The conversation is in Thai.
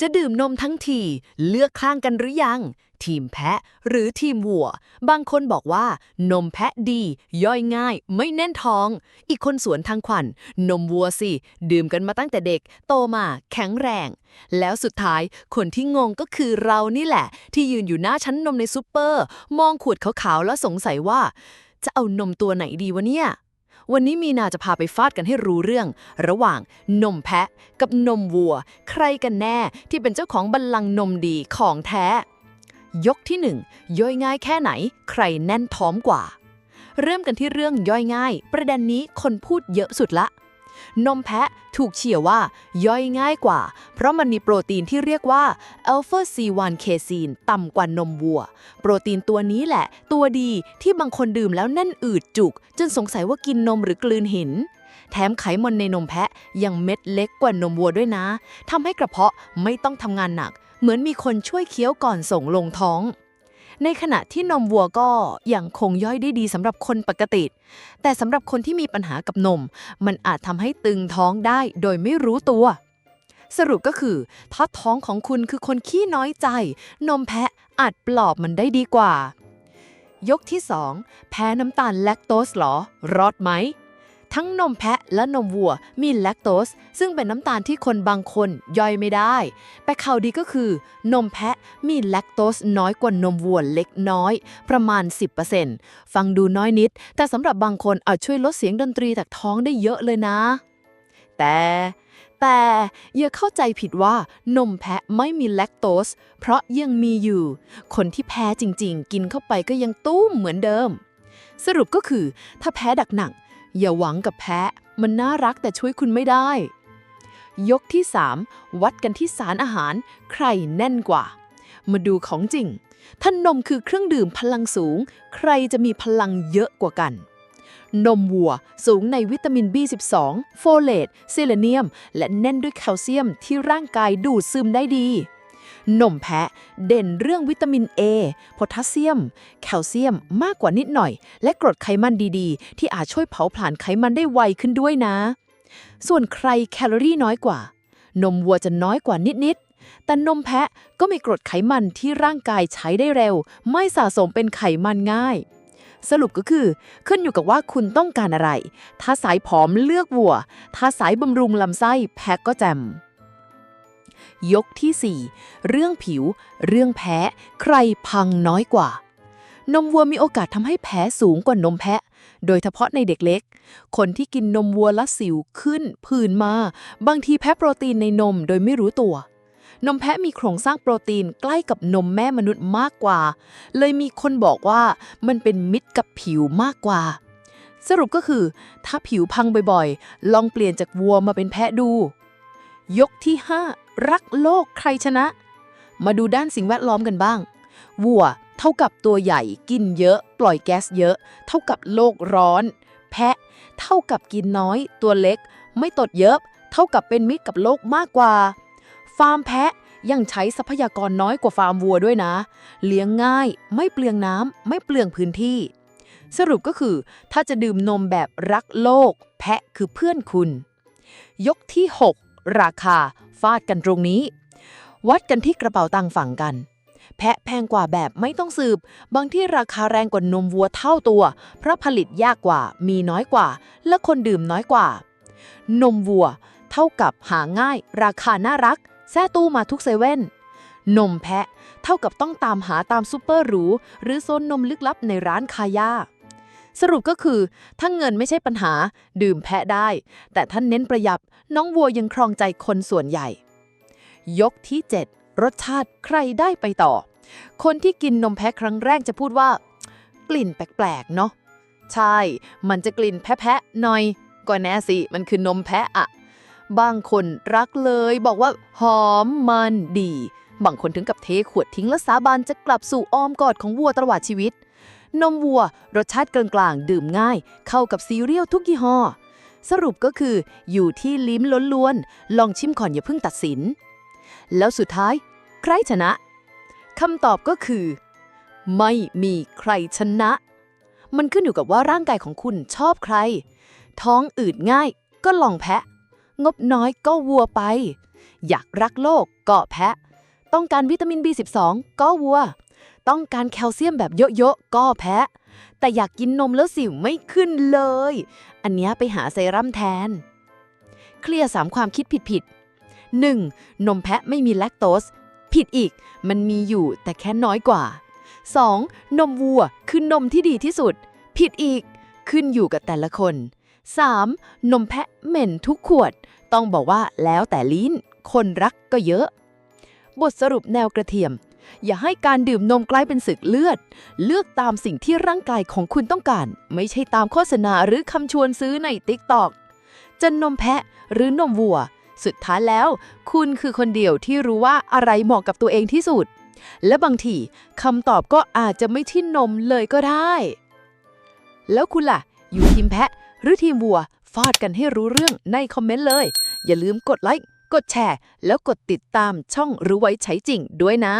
จะดื่มนมทั้งทีเลือกข้างกันหรือยัง ทีมแพะหรือทีมวัว บางคนบอกว่า นมแพะดี ย่อยง่าย ไม่แน่นท้อง อีกคนสวนทางขวัญนมวัวสิ ดื่มกันมาตั้งแต่เด็ก โตมา แข็งแรง แล้วสุดท้ายคนที่งงก็คือเรานี่แหละ ที่ยืนอยู่หน้าชั้นนมในซูเปอร์ มองขวดขาวๆแล้วสงสัยว่า จะเอานมตัวไหนดีวะเนี่ย วันนี้มีนาจะพาไปฟาดกันให้รู้เรื่อง ระหว่างนมแพะกับนมวัว ใครกันแน่ที่เป็นเจ้าของบัลลังก์นมดีของแท้ ยกที่หนึ่งย่อยง่ายแค่ไหน ใครแน่นท้อมกว่า เริ่มกันที่เรื่องย่อยง่าย ประเด็นนี้คนพูดเยอะสุดละ นมแพะถูกเฉี่ยวว่าย่อยง่ายกว่า เพราะมันมีโปรตีนที่เรียกว่า alpha C1 c a s e i n ต่ำกว่านมวัว โปรตีนตัวนี้แหละ ตัวดีที่บางคนดื่มแล้วแน่นอืดจุก จนสงสัยว่ากินนมหรือกลืนหิน แถมไขมันในนมแพะยังเม็ดเล็กกว่านมวัวด้วยนะทำให้กระเพาะไม่ต้องทำงานหนัก เหมือนมีคนช่วยเคี้ยวก่อนส่งลงท้อง ในขณะที่นมวัวก็ยังคงย่อยได้ดีสำหรับคนปกติ แต่สำหรับคนที่มีปัญหากับนม มันอาจทำให้ตึงท้องได้โดยไม่รู้ตัว สรุปก็คือถ้าท้องของคุณคือคนขี้น้อยใจ นมแพะอาจปลอบมันได้ดีกว่า ยกที่ 2 แพ้น้ำตาลแลคโตสหรอ รอดไหม ทั้งนมแพะและนมวัวมีแลคโตส ซึ่งเป็นน้ำตาลที่คนบางคนย่อยไม่ได้ แต่ข่าวดีก็คือ นมแพะมีแลคโตสน้อยกว่านมวัวเล็กน้อย ประมาณ 10%ฟังดูน้อยนิด แต่สำหรับบางคนอาจช่วยลดเสียงดนตรีจากท้องได้เยอะเลยนะ แต่แต่อย่าเข้าใจผิดว่านมแพะไม่มีแลคโตส เพราะยังมีอยู่ คนที่แพ้จริงๆ กินเข้าไปก็ยังตุ้มเหมือนเดิม สรุปก็คือ ถ้าแพ้ดักหนัก อย่าหวังกับแพ้มันน่ารักแต่ช่วยคุณไม่ได้ ยกที่ 3 วัดกันที่สารอาหาร ใครแน่นกว่า มาดูของจริง ถ้านมคือเครื่องดื่มพลังสูง ใครจะมีพลังเยอะกว่ากัน นมวัวสูงในวิตามิน B12 โฟเลตเซเลเนียม และแน่นด้วยแคลเซียมที่ร่างกายดูดซึมได้ดี นมแพะ เด่นเรื่องวิตามิน A โพแทสเซียม แคลเซียมมากกว่านิดหน่อย และกรดไขมันดีๆ ที่อาจช่วยเผาผลาญไขมันได้ไวขึ้นด้วยนะ ส่วนใครแคลอรี่น้อยกว่า นมวัวจะน้อยกว่านิด ๆ แต่นมแพะก็มีกรดไขมันที่ร่างกายใช้ได้เร็ว ไม่สะสมเป็นไขมันง่ายสรุปก็คือขึ้นอยู่กับว่าคุณต้องการอะไร ถ้าสายผอมเลือกวัว ถ้าสายบำรุงลำไส้แพะก็แจม ยกที่ 4 เรื่องผิว เรื่องแพ้ ใครพังน้อยกว่า นมวัวมีโอกาสทำให้แพ้สูงกว่านมแพะ โดยเฉพาะในเด็กเล็ก คนที่กินนมวัวและสิวขึ้น ผื่นมา บางทีแพ้โปรตีนในนมโดยไม่รู้ตัวนมแพะมีโครงสร้างโปรตีนใกล้กับนมแม่มนุษย์มากกว่า เลยมีคนบอกว่ามันเป็นมิตรกับผิวมากกว่า สรุปก็คือ ถ้าผิวพังบ่อยๆ ลองเปลี่ยนจากวัวมาเป็นแพะดู ยกที่ 5 รักโลกใครชนะ มาดูด้านสิ่งแวดล้อมกันบ้าง วัวเท่ากับตัวใหญ่กินเยอะ ปล่อยแก๊สเยอะ เท่ากับโลกร้อน แพะ เท่ากับกินน้อย ตัวเล็ก ไม่ตดเยอะ เท่ากับเป็นมิตรกับโลกมากกว่า ฟาร์มแพะยังใช้ทรัพยากรน้อยกว่าฟาร์มวัวด้วยนะ เลี้ยงง่าย ไม่เปลืองน้ำไม่เปลืองพื้นที่ สรุปก็คือ ถ้าจะดื่มนมแบบรักโลก แพะคือเพื่อนคุณ ยกที่ 6 ราคาฟาดกันตรงนี้ วัดกันที่กระเป๋าตังค์ฝั่งกัน แพะแพงกว่าแบบไม่ต้องสืบ บางที่ราคาแรงกว่านมวัวเท่าตัว เพราะผลิตยากกว่า มีน้อยกว่า และคนดื่มน้อยกว่า นมวัว เท่ากับหาง่าย ราคาน่ารักแซ่ตู้มาทุกเซเว่นนมแพะ เท่ากับต้องตามหาตามซูเปอร์หรูหรือโซนนมลึกลับในร้านคายา สรุปก็คือ ถ้าเงินไม่ใช่ปัญหา ดื่มแพะได้ แต่ท่านเน้นประหยัดน้องวัวยังครองใจคนส่วนใหญ่ ยกที่ 7 รสชาติใครได้ไปต่อ คนที่กินนมแพะครั้งแรกจะพูดว่า กลิ่นแปลกๆเนาะใช่ มันจะกลิ่นแพะๆหน่อย ก็แน่สิ มันคือนมแพะอะบางคนรักเลยบอกว่าหอมมันดี บางคนถึงกับเทขวดทิ้งและสาบานจะกลับสู่อ้อมกอดของวัวตลอดชีวิต นมวัว รสชาติกลางๆ ดื่มง่าย เข้ากับซีเรียลทุกยี่ห้อ สรุปก็คืออยู่ที่ลิ้มล้วนๆ ลองชิมก่อนอย่าเพิ่งตัดสิน แล้วสุดท้าย ใครชนะคำตอบก็คือ ไม่มีใครชนะ มันขึ้นอยู่กับว่าร่างกายของคุณชอบใคร ท้องอืดง่ายก็ลองแพะ งบน้อยก็วัวไป อยากรักโลกก็แพะ ต้องการวิตามิน B12 ก็วัว ต้องการแคลเซียมแบบเยอะๆ ก็แพะแต่อยากกินนมแล้วสิวไม่ขึ้นเลย อันนี้ไปหาเซรั่มแทน เคลียร์สามความคิดผิดๆ 1. นมแพะไม่มีแลคโตส ผิดอีก มันมีอยู่แต่แค่น้อยกว่า 2. นมวัวคือนมที่ดีที่สุด ผิดอีก ขึ้นอยู่กับแต่ละคน 3. นมแพะเหม็นทุกขวด ต้องบอกว่าแล้วแต่ลิ้น คนรักก็เยอะ บทสรุปแนวกระเทียม อย่าให้การดื่มนมกลายเป็นศึกเลือด เลือกตามสิ่งที่ร่างกายของคุณต้องการ ไม่ใช่ตามโฆษณาหรือคำชวนซื้อในติ๊กตอกจะนมแพะหรือนมวัว สุดท้ายแล้ว คุณคือคนเดียวที่รู้ว่าอะไรเหมาะกับตัวเองที่สุด และบางทีคำตอบก็อาจจะไม่ที่นมเลยก็ได้ แล้วคุณล่ะ อยู่ทีมแพะหรือทีมวัว ฟาดกันให้รู้เรื่องในคอมเมนต์เลย อย่าลืมกดไลค์กดแชร์ แล้วกดติดตามช่องรู้ไว้ใช้จริงด้วยนะ